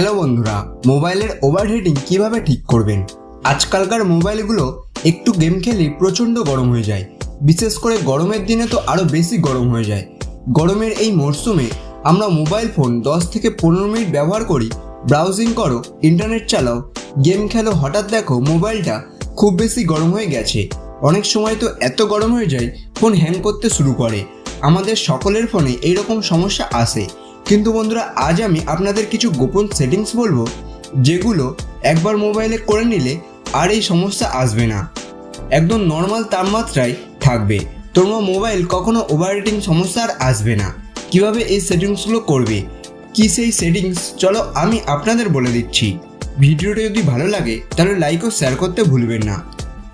Hello বন্ধুরা, মোবাইলের overheating কীভাবে ঠিক করবেন? আজকালকার মোবাইলগুলো একটু গেম খেলে প্রচণ্ড গরম হয়ে যায়। বিশেষ করে গরমের দিনে তো আরও বেশি গরম হয়ে যায়। গরমের এই মরশুমে আমরা মোবাইল ফোন দশ থেকে পনেরো মিনিট ব্যবহার করি ব্রাউজিং করো ইন্টারনেট চালাও, গেম খেলো, হঠাৎ দেখো মোবাইলটা খুব বেশি গরম হয়ে গেছে। অনেক সময় তো এত গরম হয়ে যায়, ফোন হ্যাং করতে শুরু করে। আমাদের সকলের ফোনে এইরকম সমস্যা আসে। কিন্তু বন্ধুরা, আজ আমি আপনাদের কিছু গোপন সেটিংস বলব, যেগুলো একবার মোবাইলে করে নিলে আর এই সমস্যা আসবে না। একদম নর্মাল তাপমাত্রায় থাকবে। তোমার মোবাইল কখনো ওভারহিটিং সমস্যা আর আসবে না। কীভাবে এই সেটিংসগুলো করবে? কি সেই সেটিংস চলো আমি আপনাদের বলে দিচ্ছি। ভিডিওটা যদি ভালো লাগে, তাহলে লাইক ও শেয়ার করতে ভুলবেন না।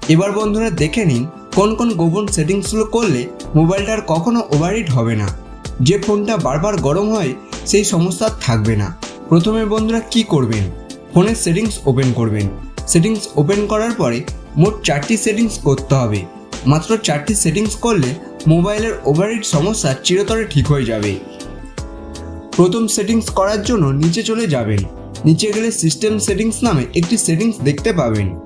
এবার বন্ধুরা দেখে নিন, কোন কোন গোপন সেটিংসগুলো করলে মোবাইলটা আর কখনো ওভারহিট হবে না। যে ফোনটা বারবার গরম হয়, সেই সমস্যা থাকবে না। প্রথমে বন্ধুরা কি করবেন? ফোনের সেটিংস ওপেন করবেন। সেটিংস ওপেন করার পরে মোট চারটি সেটিংস করতে হবে। মাত্র চারটি সেটিংস করলে মোবাইলের ওভারহিট সমস্যা চিরতরে ঠিক হয়ে যাবে। প্রথম সেটিংস করার জন্য নিচে চলে যাবেন। নিচে গেলে সিস্টেম সেটিংস নামে একটি সেটিংস দেখতে পাবেন।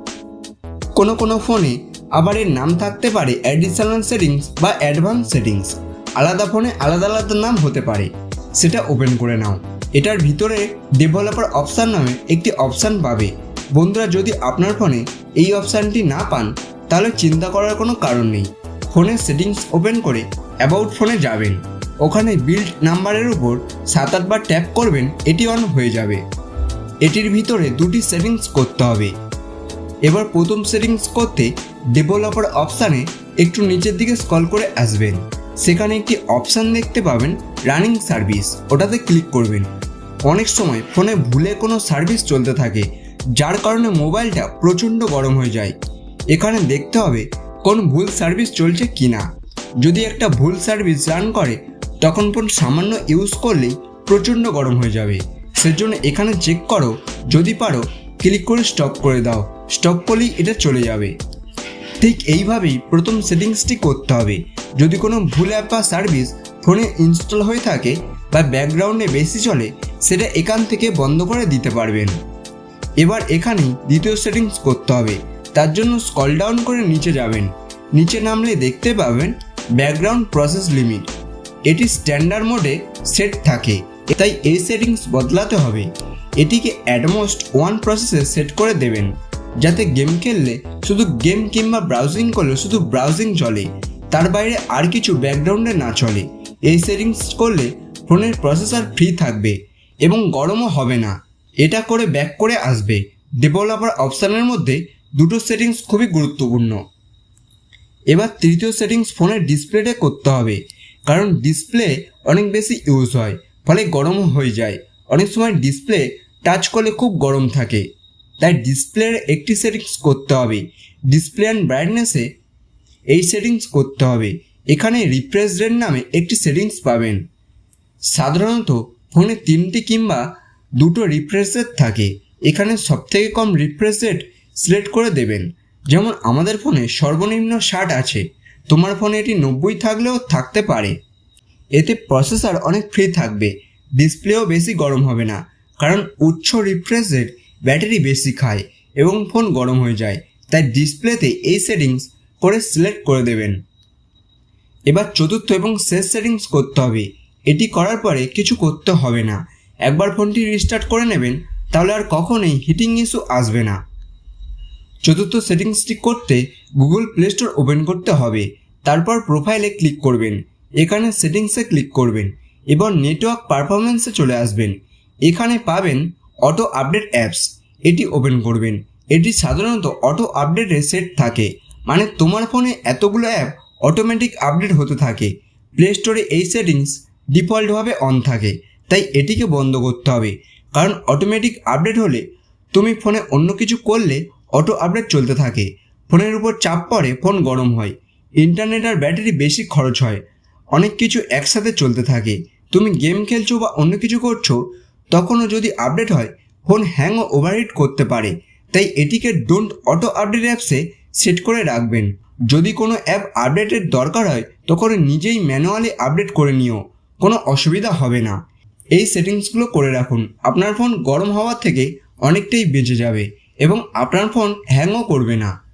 কোনো কোনো ফোনে আবার এর নাম থাকতে পারে অ্যাডিশনাল সেটিংস বা অ্যাডভান্স সেটিংস আলাদা ফোনে আলাদা আলাদা নাম হতে পারে। সেটা ওপেন করে নাও। এটার ভিতরে ডেভেলপার অপশান নামে একটি অপশান পাবে। বন্ধুরা, যদি আপনার ফোনে এই অপশানটি না পান, তাহলে চিন্তা করার কোনো কারণ নেই। ফোনের সেটিংস ওপেন করে অ্যাবাউট ফোনে যাবেন। ওখানে বিল্ড নাম্বারের উপর সাত আটবার ট্যাপ করবেন, এটি অন হয়ে যাবে। এটির ভিতরে দুটি সেটিংস করতে হবে। এবার প্রথম সেটিংস করতে ডেভেলপার অপশানে একটু নিচের দিকে স্কল করে আসবেন। সেখানে একটি অপশান দেখতে পাবেন রানিং সার্ভিস। ওটাতে ক্লিক করবেন। অনেক সময় ফোনে ভুলে কোনো সার্ভিস চলতে থাকে, যার কারণে মোবাইলটা প্রচণ্ড গরম হয়ে যায়। এখানে দেখতে হবে কোন ভুল সার্ভিস চলছে কি না যদি একটা ভুল সার্ভিস রান করে, তখন ফোন সামান্য ইউজ করলেই প্রচণ্ড গরম হয়ে যাবে। সেজন্য এখানে চেক করো, যদি পারো, ক্লিক করে স্টপ করে দাও। স্টপ করলেই এটা চলে যাবে। ঠিক এইভাবেই প্রথম সেটিংসটি করতে হবে। যদি কোনো ভুল অ্যাপ বা সার্ভিস ফোনে ইনস্টল হয়ে থাকে বা ব্যাকগ্রাউন্ডে বেশি চলে, সেটা এখান থেকে বন্ধ করে দিতে পারবেন। এবার এখানেই দ্বিতীয় সেটিংস করতে হবে। তার জন্য স্কল ডাউন করে নিচে যাবেন। নিচে নামলে দেখতে পাবেন ব্যাকগ্রাউন্ড প্রসেস লিমিট। এটি স্ট্যান্ডার্ড মোডে সেট থাকে, তাই এই সেটিংস বদলাতে হবে। এটিকে অ্যাডমোস্ট ওয়ান প্রসেসে সেট করে দেবেন। যাতে গেম খেললে শুধু গেম কিংবা ব্রাউজিং করলে শুধু ব্রাউজিং চলে, তার বাইরে আর কিছু ব্যাকগ্রাউন্ডে না চলে। এই সেটিংস করলে ফোনের প্রসেসর ফ্রি থাকবে এবং গরমও হবে না। এটা করে ব্যাক করে আসবে। ডেভেলপার অপশানের মধ্যে দুটো সেটিংস খুবই গুরুত্বপূর্ণ। এবার তৃতীয় সেটিংস ফোনের ডিসপ্লেতে করতে হবে। কারণ ডিসপ্লে অনেক বেশি ইউজ হয়, ফলে গরমও হয়ে যায়। অনেক সময় ডিসপ্লে টাচ করলে খুব গরম থাকে। তাই ডিসপ্লের একটি সেটিংস করতে হবে। ডিসপ্লে অ্যান্ড ব্রাইটনেসে এই সেটিংস করতে হবে। এখানে রিফ্রেশ রেট নামে একটি সেটিংস পাবেন। সাধারণত ফোনে তিনটি কিংবা দুটো রিফ্রেশ রেট থাকে। এখানে সবথেকে কম রিফ্রেশ রেট সিলেক্ট করে দেবেন। যেমন আমাদের ফোনে সর্বনিম্ন ষাট আছে। তোমার ফোনে এটি নব্বই থাকলেও থাকতে পারে। এতে প্রসেসর অনেক ফ্রি থাকবে। ডিসপ্লেও বেশি গরম হবে না। কারণ উচ্চ রিফ্রেশ রেট ব্যাটারি বেশি খায় এবং ফোন গরম হয়ে যায়, তাই ডিসপ্লেতে এই সেটিংস করে সিলেক্ট করে দেবেন। এবার চতুর্থ এবং শেষ সেটিংস করতে হবে। এটি করার পরে কিছু করতে হবে না। একবার ফোনটি রিস্টার্ট করে নেবেন, তাহলে আর কখনোই হিটিং ইস্যু আসবে না। চতুর্থ সেটিংসটি করতে গুগল প্লে স্টোর ওপেন করতে হবে। তারপর প্রোফাইলে ক্লিক করবেন। এখানে সেটিংসে ক্লিক করবেন। এবার নেটওয়ার্ক পারফরমেন্সে চলে আসবেন। এখানে পাবেন অটো আপডেট অ্যাপস এটি ওপেন করবেন। এটি সাধারণত অটো আপডেটে সেট থাকে। মানে তোমার ফোনে এতগুলো অ্যাপ অটোমেটিক আপডেট হতে থাকে। প্লে স্টোরে এই সেটিংস ডিফল্টভাবে অন থাকে। তাই এটিকে বন্ধ করতে হবে। কারণ অটোমেটিক আপডেট হলে তুমি ফোনে অন্য কিছু করলে অটো আপডেট চলতে থাকে। ফোনের উপর চাপ পড়ে ফোন গরম হয়। ইন্টারনেট আর ব্যাটারি বেশি খরচ হয়। অনেক কিছু একসাথে চলতে থাকে। তুমি গেম খেলছো বা অন্য কিছু করছ, তখনও যদি আপডেট হয় ফোন হ্যাং ও ওভারহিট করতে পারে। তাই এটিকে ডোন্ট অটো আপডেট অ্যাপসে সেট করে রাখবেন। যদি কোনো অ্যাপ আপডেটের দরকার হয়, তখন নিজেই ম্যানুয়ালি আপডেট করে নিও। কোনো অসুবিধা হবে না। এই সেটিংসগুলো করে রাখুন। আপনার ফোন গরম হওয়ার থেকে অনেকটাই বেঁচে যাবে এবং আপনার ফোন হ্যাংও করবে না।